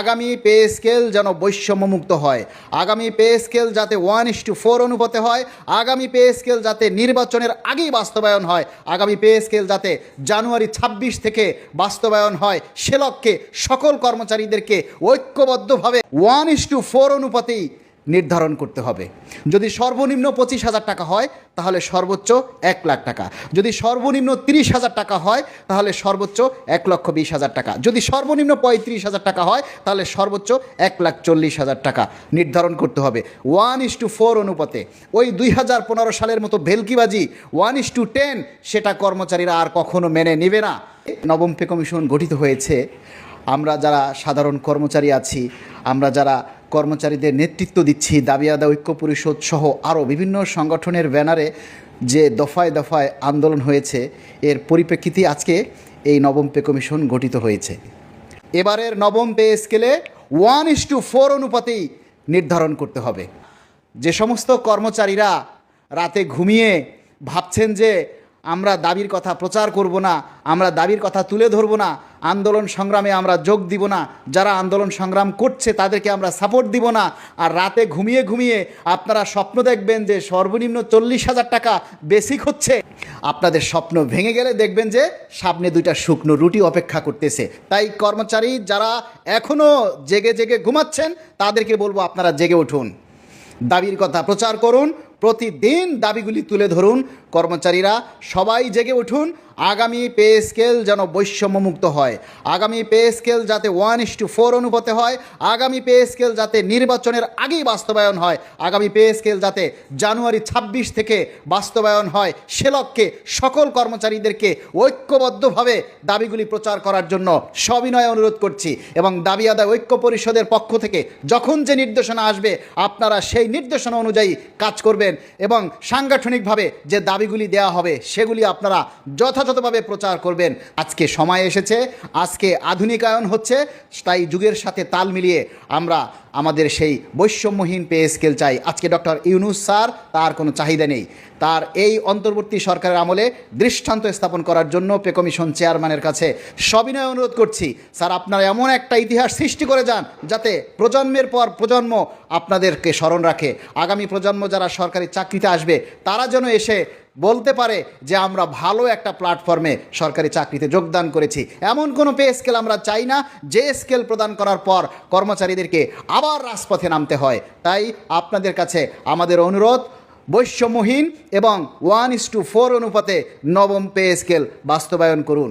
আগামী pay scale যেন বৈষম্যমুক্ত হয়। আগামী পে স্কেল যাতে ওয়ান ইস টু ফোর অনুপাতে হয়, আগামী পে স্কেল যাতে নির্বাচনের আগেই বাস্তবায়ন হয়, আগামী পে স্কেল যাতে জানুয়ারি ছাব্বিশ থেকে বাস্তবায়ন হয় সে লক্ষ্যে সকল কর্মচারীদেরকে ঐক্যবদ্ধভাবে ওয়ান ইস টু ফোর অনুপাতেই নির্ধারণ করতে হবে। যদি সর্বনিম্ন পঁচিশ হাজার টাকা হয়, তাহলে সর্বোচ্চ এক লাখ টাকা। যদি সর্বনিম্ন তিরিশ হাজার টাকা হয়, তাহলে সর্বোচ্চ এক লক্ষ বিশ হাজার টাকা। যদি সর্বনিম্ন পঁয়ত্রিশ হাজার টাকা হয়, তাহলে সর্বোচ্চ এক লাখ চল্লিশ হাজার টাকা নির্ধারণ করতে হবে। ওয়ান ইস টু ফোর অনুপাতে। ওই দুই হাজার পনেরো সালের মতো ভেলকিবাজি ওয়ান ইস টু টেন, সেটা কর্মচারীরা আর কখনো মেনে নেবে না। নবম পে কমিশন গঠিত হয়েছে। আমরা যারা সাধারণ কর্মচারী আছি, আমরা যারা কর্মচারীদের নেতৃত্ব দিচ্ছি। দাবি আদা ঐক্য পরিষদ সহ আরও বিভিন্ন সংগঠনের ব্যানারে যে দফায় দফায় আন্দোলন হয়েছে, এর পরিপ্রেক্ষিতে আজকে এই নবম পে কমিশন গঠিত হয়েছে। এবারের নবম পে স্কেলে ওয়ান ইস টু ফোর অনুপাতেই নির্ধারণ করতে হবে। যে সমস্ত কর্মচারীরা রাতে ঘুমিয়ে ভাবছেন যে আমরা দাবির কথা প্রচার করব না, আমরা দাবির কথা তুলে ধরব না, আন্দোলন সংগ্রামে আমরা যোগ দিব না, যারা আন্দোলন সংগ্রাম করছে তাদেরকে আমরা সাপোর্ট দিব না, আর রাতে ঘুমিয়ে ঘুমিয়ে আপনারা স্বপ্ন দেখবেন যে সর্বনিম্ন চল্লিশ হাজার টাকা বেসিক হচ্ছে। আপনাদের স্বপ্ন ভেঙে গেলে দেখবেন যে সামনে দুইটা শুকনো রুটি অপেক্ষা করতেছে। তাই কর্মচারী যারা এখনও জেগে জেগে ঘুমাচ্ছেন, তাদেরকে বলব আপনারা জেগে উঠুন। দাবির কথা প্রচার করুন প্রতিদিন দাবিগুলি তুলে ধরুন। কর্মচারীরা সবাই জেগে উঠুন। আগামী পে স্কেল যেন বৈষম্যমুক্ত হয়। আগামী পে স্কেল যাতে ওয়ান ইস টু ফোর অনুপাতে হয়। আগামী পে স্কেল যাতে নির্বাচনের আগেই বাস্তবায়ন হয়। আগামী পে স্কেল যাতে জানুয়ারি ছাব্বিশ থেকে বাস্তবায়ন হয়। সে লক্ষ্যে সকল কর্মচারীদেরকে ঐক্যবদ্ধভাবে দাবিগুলি প্রচার করার জন্য সবিনয় অনুরোধ করছি এবং দাবি আদায় ঐক্য পরিষদের পক্ষ থেকে যখন যে নির্দেশনা আসবে, আপনারা সেই নির্দেশনা অনুযায়ী কাজ করবেন এবং সাংগঠনিকভাবে যে দাবিগুলি দেওয়া হবে সেগুলি আপনারা যথাযথভাবে প্রচার করবেন। আজকে সময় এসেছে, আজকে আধুনিকায়ন হচ্ছে, তাই যুগের সাথে তাল মিলিয়ে আমরা আমাদের সেই বৈষম্যহীন পে স্কেল চাই। আজকে ডক্টর ইউনুস স্যার, তার কোনো চাহিদা নেই। তার এই অন্তর্বর্তী সরকারের আমলে দৃষ্টান্ত স্থাপন করার জন্য পে কমিশন চেয়ারম্যানের কাছে সবিনয় অনুরোধ করছি। স্যার, আপনারা এমন একটা ইতিহাস সৃষ্টি করে যান যাতে প্রজন্মের পর প্রজন্ম আপনাদেরকে স্মরণ রাখে। আগামী প্রজন্ম যারা সরকারি চাকরিতে আসবে, তারা যেন এসে বলতে পারে যে আমরা ভালো একটা প্ল্যাটফর্মে সরকারি চাকরিতে যোগদান করেছি। এমন কোনো পে স্কেল আমরা চাই না। যে স্কেল প্রদান করার পর কর্মচারীদেরকে আবার রাজপথে নামতে হয়। তাই আপনাদের কাছে আমাদের অনুরোধ, বৈষম্যহীন এবং ওয়ান ইস টু ফোর অনুপাতে নবম পে স্কেল বাস্তবায়ন করুন।